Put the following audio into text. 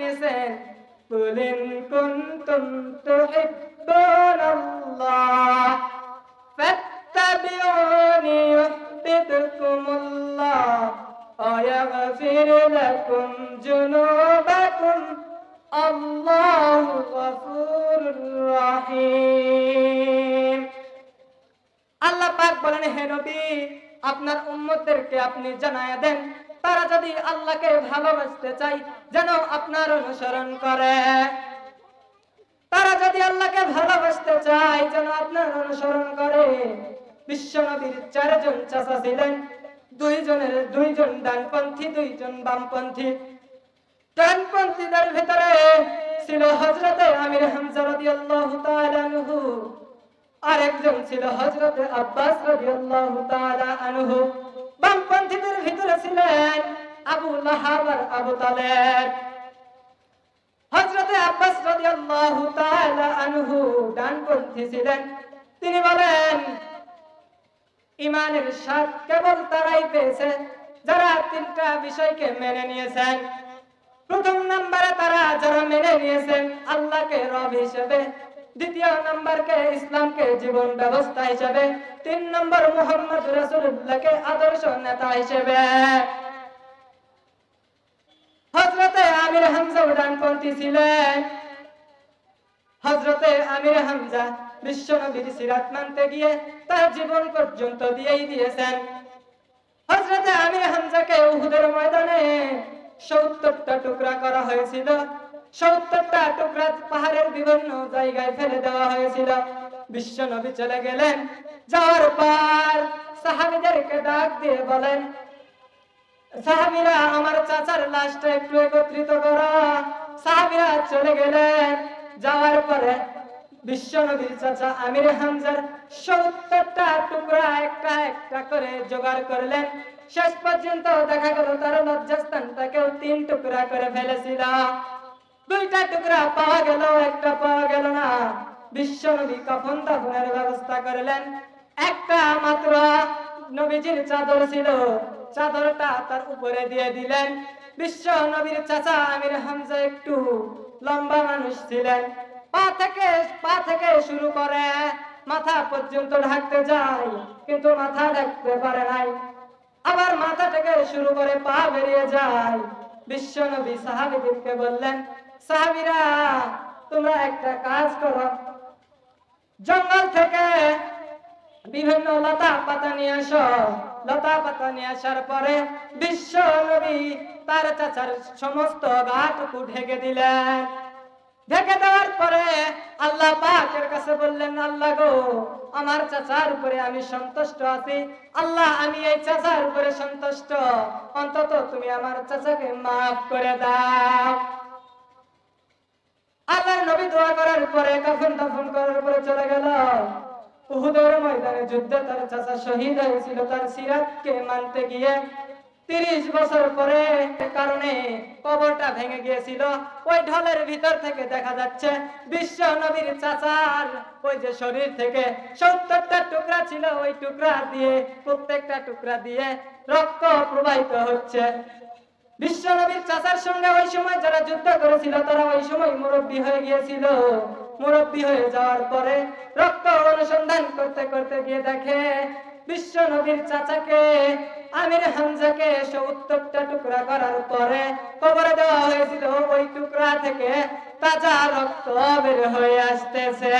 নিয়েছেন কুলিন কুনতুম তুহিব্বুনাল্লাহ ফাত্তাবিউনি ইউহিব্বুকুমুল্লাহ ويغفر لكم جنوبكم الله غفور رحيم আল্লাহ পাক বলেন হে নবী আপনার উম্মতদেরকে আপনি জানায় দেন তারা যদি আল্লাহকে ভালোবাসতে চায়, যেন আপনার অনুসরণ করে। তারা যদি আল্লাহকে ভালোবাসতে চায়, যেন আপনার অনুসরণ করে। বিশ্ব নবীর চারজন চাচা ছিলেন। দুইজনের, দুইজন ডানপন্থী, দুইজন বামপন্থী। ডানপন্থীদের ভিতরে ছিল হজরতে আমির হামজা রাদিয়াল্লাহু তাআলা আনহু। আরেকজন ছিল হজরতে আব্বাস রাদিয়াল্লাহু তাআলা আনহু। বামপন্থীদের ভিতরে ছিলেন আবু আবু তালেব। হজরতে আব্বাস তাআলা আনহু ডানপন্থী ছিলেন। তিনি বলেন, ইমানের স্বাদ কেবল তারাই পেয়েছে যারা তিনটা বিষয়কে মেনে নিয়েছেন। প্রথম নম্বরে তারা যারা মেনে নিয়েছেন, আল্লাহকে রব হিসেবে দ্বিতীয় নম্বরকে ইসলামকে জীবন ব্যবস্থা হিসেবে, তিন নম্বর মোহাম্মদ রসুল্লাহকে আদর্শ নেতা হিসেবে। হজরতে আমির হামজা উদানপন্থী ছিলেন। হজরতে আমির হামজা বিশ্ব নবীর সিরাত মানতে গিয়ে তার জীবন পর্যন্ত দিয়েই দিয়েছেন। হজরতে আমির হামজাকে উহুদের ময়দানে সত্তরটা টুকরা করা হয়েছিল। সত্তরটা টুকরা পাহাড়ের বিভিন্ন জায়গায় ফেলে দেওয়া হয়েছিল। বিশ্ব নবী চলে গেলেন। যাওয়ার পর সাহাবিদেরকে ডাক দিয়ে বলেন শেষ পর্যন্ত দেখা গেল তার লজ্জাস্থানটাকেও তিন টুকরা করে ফেলেছিল। দুইটা টুকরা পাওয়া গেল, একটা পাওয়া গেল না। বিশ্ব নবী কফন দাফনের ব্যবস্থা করলেন? একটা মাত্র নবীজির চাদর ছিল। চাদরটা তার উপরে দিয়ে দিলেন। বিশ্ব নবীর চাচা আমির হামজা একটু লম্বা মানুষ ছিলেন। পা থেকে পা থেকে শুরু করে মাথা পর্যন্ত ঢাকতে যায়, কিন্তু মাথা ঢাকতে পারে নাই। আবার মাথা থেকে শুরু করে পা বেরিয়ে যায়। বিশ্ব নবী সাহাবিদেরকে বললেন সাহাবিরা, তোমরা একটা কাজ করো। জঙ্গল থেকে বিভিন্ন লতা পাতা নিয়ে আসো। লতা পাতা নিয়ে আসার পরে বিশ্ব নবী তার চাচার সমস্ত গাটুকু ঢেকে দিলেন। ঢেকে দেওয়ার পরে আল্লাহ পাকের কাছে বললেন, আল্লাহ গো, আমার চাচার উপরে আমি সন্তুষ্ট আছি। আল্লাহ, আমি এই চাচার উপরে সন্তুষ্ট। অন্তত তুমি আমার চাচাকে মাফ করে দাও। আল্লাহর নবী দোয়া করার পরে, কাফন দাফন করার পরে চলে গেল। উহুদের ময়দানে যুদ্ধে তার চাচা শহীদ হয়েছিল, তার সিরাতকে মানতে গিয়ে তিরিশ বছর পরে কারণে কবরটা ভেঙে গিয়েছিল। ওই ঢলের ভিতর থেকে দেখা যাচ্ছে, বিশ্ব নবীর চাচার ওই যে শরীর থেকে সত্তরটা টুকরা ছিল, ওই টুকরা দিয়ে, প্রত্যেকটা টুকরা দিয়ে রক্ত প্রবাহিত হচ্ছে। বিশ্ব নবীর চাচার সঙ্গে ওই সময় যারা যুদ্ধ করেছিল, তারা ওই সময় মুরব্বী হয়ে গিয়েছিল। মুরব্বী হয়ে যাওয়ার পরে রক্ত অনুসন্ধান করতে করতে গিয়ে দেখে বিশ্ব নবীর চাচাকে, আমির হামজাকে সত্তরটা টুকরা করার পরে কবরে দেওয়া হয়েছিল। ওই টুকরা থেকে তাজা রক্ত বের হয়ে আসতেছে।